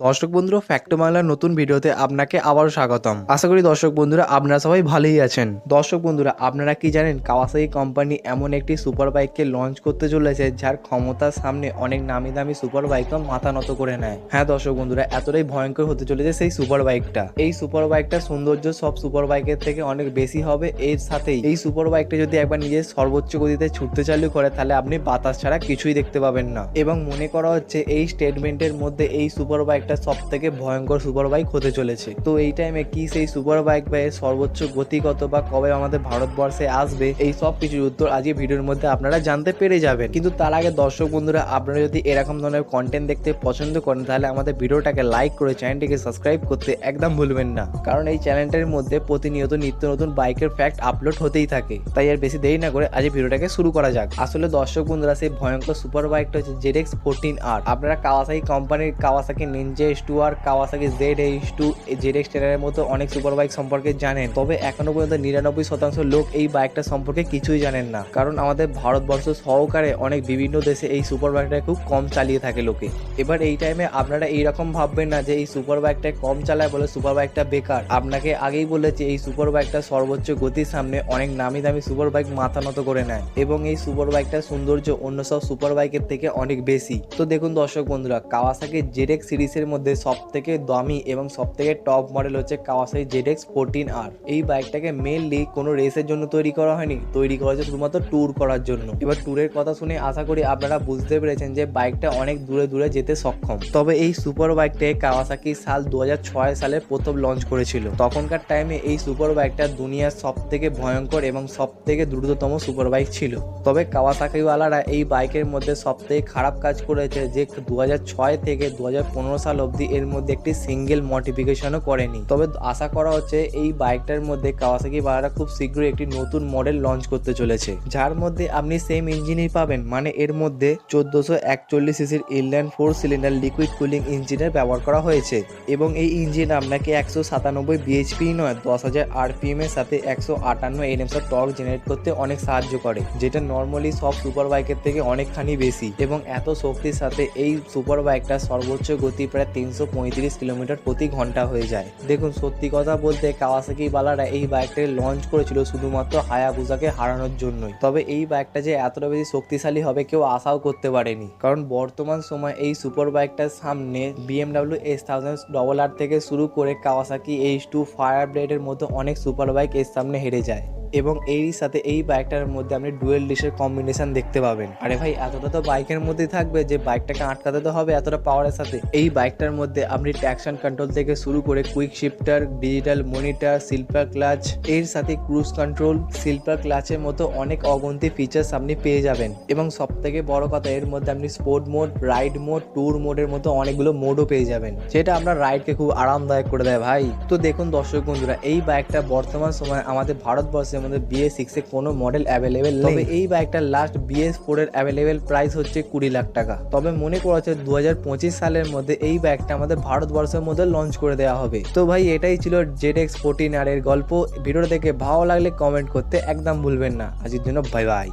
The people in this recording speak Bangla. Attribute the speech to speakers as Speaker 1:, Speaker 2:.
Speaker 1: দর্শক বন্ধুরা ফ্যাক্টো বাংলার নতুন ভিডিওতে আপনাকে আবারও স্বাগতম। আশা করি দর্শক বন্ধুরা, আপনারা সবাই ভালোই আছেন। দর্শক বন্ধুরা, আপনারা কি জানেন কাওয়াসাকি কোম্পানি এমন একটি সুপার বাইককে লঞ্চ করতে চলেছে, যার ক্ষমতার সামনে অনেক নামি দামি সুপার বাইকও মাথা নত করে নেয়। হ্যাঁ দর্শক বন্ধুরা, এতটাই ভয়ঙ্কর হতে চলেছে সেই সুপার বাইকটা এই সুপার বাইকটা সৌন্দর্য সব সুপার বাইকের থেকে অনেক বেশি হবে। এর সাথেই এই সুপার বাইকটা যদি একবার নিজের সর্বোচ্চ গতিতে ছুটতে চালু করে, তাহলে আপনি বাতাস ছাড়া কিছুই দেখতে পাবেন না। এবং মনে করা হচ্ছে, এই স্টেটমেন্টের মধ্যে এই সুপার বাইকটা সব থেকে ভয়ঙ্কর সুপার বাইক হতে চলেছে। তো এই টাইমে কি সেই সুপার বাইক বা সর্বোচ্চ গতি কত বা কবে আমাদের ভারতবর্ষে আসবে, এই সব কিছুর উত্তর আজকে ভিডিওর মধ্যে আপনারা জানতে পেরে যাবেন। কিন্তু তার আগে দর্শক বন্ধুরা, আপনারা যদি এরকম ধরনের কন্টেন্ট দেখতে পছন্দ করেন, তাহলে আমাদের ভিডিওটাকে লাইক করে চ্যানেলটিকে সাবস্ক্রাইব করতে একদম ভুলবেন না। কারণ এই চ্যানেলটার মধ্যে প্রতিনিয়ত নিত্য নতুন বাইকের ফ্যাক্ট আপলোড হতেই থাকে। তাই আর বেশি দেরি না করে আজ ভিডিওটাকে শুরু করা যাক। আসলে দর্শক বন্ধুরা, সেই ভয়ঙ্কর সুপার বাইকটা হচ্ছে জেডেক্স ফোরটিন আর আপনারা কাওয়াসাকি কোম্পানির কাওয়াসাকি নিনজা এস টু আর Kawasaki, Z H two ZX টেনের মতো অনেক সুপার বাইক সম্পর্কে জানেন। তবে এখনও পর্যন্ত নিরানব্বই শতাংশ লোক এই বাইকটা সম্পর্কে কিছুই জানেন না। কারণ আমাদের ভারতবর্ষ সহকারে অনেক বিভিন্ন দেশে এই সুপার বাইকটা খুব কম চালিয়ে থাকে লোকে। এবার এই টাইমে আপনারা এইরকম ভাববেন না যে এই সুপার বাইকটা কম চালায় বলে সুপার বাইকটা বেকার। আপনাকে আগেই বলেছি, এই সুপার বাইকটা সর্বোচ্চ গতির সামনে অনেক নামি দামি সুপার বাইক মাথা নত করে নেয়। এবং এই সুপার বাইকটার সৌন্দর্য অন্য সব সুপার বাইকের থেকে অনেক বেশি। তো দেখুন দর্শক বন্ধুরা, কাওয়াসাকি জেডেক্স সিরিজের মধ্যে সব থেকে দামি এবং সব থেকে টপ মডেল হচ্ছে কাওয়াসাকি জেডেক্স ফোরটিন আর এই বাইকটাকে মেনলি কোনো রেসের জন্য তৈরি করা হয়নি, তৈরি করা হয়েছে শুধুমাত্র ট্যুর করার জন্য। এবার ট্যুরের কথা শুনে আশা করি আপনারা বুঝতে পেরেছেন যে বাইকটা অনেক দূরে দূরে যেতে সক্ষম। তবে এই সুপার বাইকটাকে কাওয়াসাকি সাল দু সালে প্রথম লঞ্চ করেছিল। তখনকার টাইমে এই সুপার বাইকটা দুনিয়ার সব থেকে ভয়ঙ্কর এবং সব থেকে দ্রুততম সুপার বাইক ছিল। তবে কাওয়াসাকিওয়ালারা এই বাইকের মধ্যে সব থেকে খারাপ কাজ করেছে যে দু হাজার ছয় থেকে দুহাজার পনেরো সাল অবধি এর মধ্যে একটি সিঙ্গেল মডিফিকেশনও করেনি। তবে আশা করা হচ্ছে এই বাইকটার মধ্যে কাওয়াসাকি বালারা খুব শীঘ্রই একটি নতুন মডেল লঞ্চ করতে চলেছে। যার মধ্যে আপনি সেম ইঞ্জিনই পাবেন মানে এর মধ্যে চোদ্দোশো একচল্লিশ সিসির inline four cylinder liquid cooling ইঞ্জিনের ব্যবহার করা হয়েছে। এবং এই ইঞ্জিন আপনাকে একশো সাতানব্বই বিএইচপি নয়, দশ হাজার আরপিএম এর সাথে একশো আটান্ন এনএমস টর্ক জেনারেট করতে অনেক সাহায্য করে, যেটা নর্মালি সব সুপার বাইকের থেকে অনেকখানি বেশি। এবং এত শক্তির সাথে এই সুপার বাইকটা সর্বোচ্চ গতি প্রায় তিনশো পঁয়ত্রিশ কিলোমিটার প্রতি ঘণ্টা হয়ে যায়। দেখুন, সত্যি কথা বলতে কাওয়াসাকি বালারা এই বাইকটাকে লঞ্চ করেছিল শুধুমাত্র হায়াবুজাকে হারানোর জন্যই। তবে এই বাইকটা যে এতটা বেশি শক্তিশালী হবে কেউ আশাও করতে পারেনি। কারণ বর্তমান সময় এই সুপার বাইকটার সামনে BMW S thousand double R থেকে শুরু করে কাওয়াসাকি এইচ টু ফায়ার ব্লেডের মতো অনেক সুপার বাইক এর সামনে হেরে যায়। এবং এরই সাথে এই বাইকটার মধ্যে আপনি ডুয়েল ডিশের কম্বিনেশন দেখতে পাবেন। আরে ভাই, এতটা তো বাইকের মধ্যে থাকবে যে বাইকটাকে আটকাতে তো হবে এতটা পাওয়ারের সাথে। এই বাইকটার মধ্যে আপনি ট্যাকশন কন্ট্রোল থেকে শুরু করে quick shifter digital monitor silver clutch এর সাথে ক্রুজ কন্ট্রোল সিলভার ক্লাচের মতো অনেক অগন্তি ফিচার্স আপনি পেয়ে যাবেন। এবং সব থেকে বড় কথা, এর মধ্যে আপনি sport mode ride mode tour মোডের মতো অনেকগুলো মোডও পেয়ে যাবেন, যেটা আপনার রাইডকে খুব আরামদায়ক করে দেয় ভাই। তো দেখুন দর্শক বন্ধুরা, এই বাইকটা বর্তমান সময় আমাদের ভারতবর্ষের মধ্যে বিএস সিক্সে কোনো মডেল অ্যাভেলেবেল তবে এই বাইকটার লাস্ট বিএস ফোর এর অ্যাভেলেবেল প্রাইস হচ্ছে কুড়ি লাখ টাকা। তবে মনে করা হচ্ছে দু সালের মধ্যে এই বাইকটা আমাদের ভারতবর্ষের মধ্যে লঞ্চ করে দেওয়া হবে। তো ভাই, এটাই ছিল জেড এক্স ফোরটিন আর এর গল্প। ভিডিওটা দেখে ভালো লাগলে কমেন্ট করতে একদম ভুলবেন না। আজকের জন্য বাই বাই